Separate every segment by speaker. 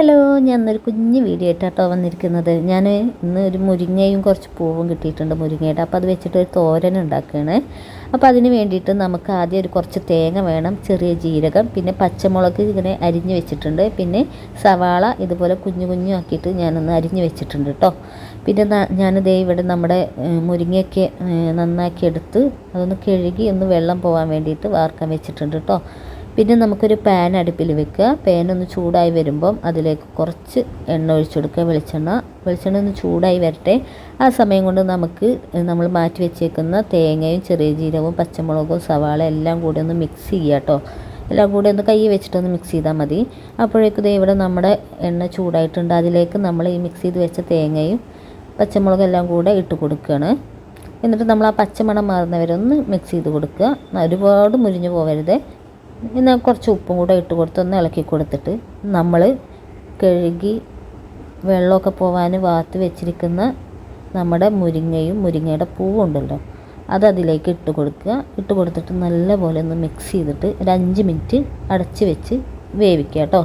Speaker 1: Hello ഞാൻ ഇന്നൊരു കുഞ്ഞ് വീഡിയോ ആയിട്ടാട്ടോ വന്നിരിക്കുന്നത്. ഞാൻ ഇന്ന് ഒരു മുരിങ്ങയും കുറച്ച് പൂവും കിട്ടിയിട്ടുണ്ട് മുരിങ്ങയുടെ. അപ്പോൾ അത് വെച്ചിട്ട് ഒരു തോരൻ ഉണ്ടാക്കുകയാണ് അപ്പോൾ അതിന് വേണ്ടിയിട്ട് നമുക്ക് ആദ്യം ഒരു കുറച്ച് തേങ്ങ വേണം ചെറിയ ജീരകം പിന്നെ പച്ചമുളക് ഇങ്ങനെ അരിഞ്ഞ് വെച്ചിട്ടുണ്ട്. പിന്നെ സവാള ഇതുപോലെ കുഞ്ഞു കുഞ്ഞു ആക്കിയിട്ട് ഞാനൊന്ന് അരിഞ്ഞ് വെച്ചിട്ടുണ്ട് കേട്ടോ പിന്നെ ഞാനിതേ ഇവിടെ നമ്മുടെ മുരിങ്ങയൊക്കെ നന്നാക്കി എടുത്ത് അതൊന്ന് കഴുകി ഒന്ന് വെള്ളം പോകാൻ വേണ്ടിയിട്ട് വാർക്കാൻ വെച്ചിട്ടുണ്ട് കേട്ടോ പിന്നെ നമുക്കൊരു പാൻ അടുപ്പിൽ വെക്കുക. പാൻ ഒന്ന് ചൂടായി വരുമ്പം അതിലേക്ക് കുറച്ച് എണ്ണ ഒഴിച്ചെടുക്കുക വെളിച്ചെണ്ണ. വെളിച്ചെണ്ണ ഒന്ന് ചൂടായി വരട്ടെ. ആ സമയം കൊണ്ട് നമുക്ക് നമ്മൾ മാറ്റി വെച്ചേക്കുന്ന തേങ്ങയും ചെറിയ ജീരകവും പച്ചമുളകും സവാള എല്ലാം കൂടി ഒന്ന് മിക്സ് ചെയ്യുക കേട്ടോ. എല്ലാം കൂടി ഒന്ന് കൈ വെച്ചിട്ടൊന്ന് മിക്സ് ചെയ്താൽ മതി. അപ്പോഴേക്കും ദേ ഇവിടെ നമ്മുടെ എണ്ണ ചൂടായിട്ടുണ്ട്. അതിലേക്ക് നമ്മൾ ഈ മിക്സ് ചെയ്ത് വെച്ച തേങ്ങയും പച്ചമുളകും എല്ലാം കൂടെ ഇട്ട് കൊടുക്കുകയാണ്. എന്നിട്ട് നമ്മൾ ആ പച്ചമണം മാറുന്നവരൊന്ന് മിക്സ് ചെയ്ത് കൊടുക്കുക. ഒരുപാട് മുരിഞ്ഞു പോകരുത് പിന്നെ കുറച്ച് ഉപ്പും കൂടെ ഇട്ട് കൊടുത്ത് ഒന്ന് ഇളക്കി കൊടുത്തിട്ട് നമ്മൾ കഴുകി വെള്ളമൊക്കെ പോവാൻ വാത്ത് വെച്ചിരിക്കുന്ന നമ്മുടെ മുരിങ്ങയും മുരിങ്ങയുടെ പൂവും ഉണ്ടല്ലോ അത് അതിലേക്ക് ഇട്ട് കൊടുക്കുക. ഇട്ട് കൊടുത്തിട്ട് നല്ലപോലെ ഒന്ന് മിക്സ് ചെയ്തിട്ട് ഒരു അഞ്ച് മിനിറ്റ് അടച്ച് വെച്ച് വേവിക്കുക കേട്ടോ.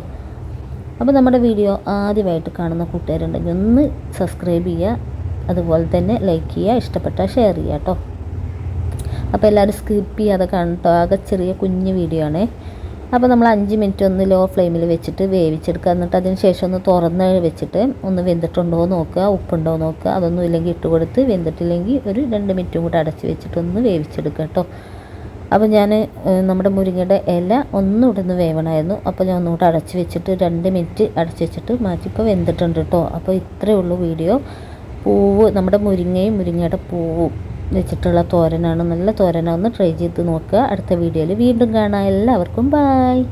Speaker 1: അപ്പോൾ നമ്മുടെ വീഡിയോ ആദ്യമായിട്ട് കാണുന്ന കൂട്ടുകാരുണ്ടെങ്കിൽ ഒന്ന് സബ്സ്ക്രൈബ് ചെയ്യുക അതുപോലെ തന്നെ ലൈക്ക് ചെയ്യുക ഇഷ്ടപ്പെട്ടാൽ ഷെയർ ചെയ്യുക കേട്ടോ. അപ്പോൾ എല്ലാവരും സ്കിപ്പ് ചെയ്യാതെ കണ്ടോ? ആകെ ചെറിയ കുഞ്ഞ് വീഡിയോ ആണ്. അപ്പോൾ നമ്മൾ അഞ്ച് മിനിറ്റ് ഒന്ന് ലോ ഫ്ലെയിമിൽ വെച്ചിട്ട് വേവിച്ചെടുക്കുക. എന്നിട്ട് അതിന് ശേഷം ഒന്ന് തുറന്ന് വെച്ചിട്ട് ഒന്ന് വെന്തിട്ടുണ്ടോ നോക്കുക. ഉപ്പുണ്ടോ നോക്കുക. അതൊന്നും ഇല്ലെങ്കിൽ ഇട്ട് കൊടുത്ത് വെന്തിട്ടില്ലെങ്കിൽ ഒരു രണ്ട് മിനിറ്റും കൂടെ അടച്ച് വെച്ചിട്ട് ഒന്ന് വേവിച്ചെടുക്കുക കേട്ടോ. അപ്പോൾ ഞാൻ നമ്മുടെ മുരിങ്ങയുടെ ഇല ഒന്നും ഇടുന്ന് വേവണമായിരുന്നു. അപ്പോൾ ഞാൻ ഒന്നുകൂടെ അടച്ച് വെച്ചിട്ട് രണ്ട് മിനിറ്റ് അടച്ച് വെച്ചിട്ട് മാറ്റിപ്പോൾ വെന്തിട്ടുണ്ട് കേട്ടോ. അപ്പോൾ ഇത്രയേ ഉള്ളൂ വീഡിയോ പൂവ് നമ്മുടെ മുരിങ്ങയും മുരിങ്ങയുടെ പൂവും. വെച്ചിട്ടുള്ള തോരനാണ്. നല്ല തോരനാണ്. ഒന്ന് ട്രൈ ചെയ്ത് നോക്കുക. അടുത്ത വീഡിയോയിൽ വീണ്ടും കാണാം. എല്ലാവർക്കും ബായ്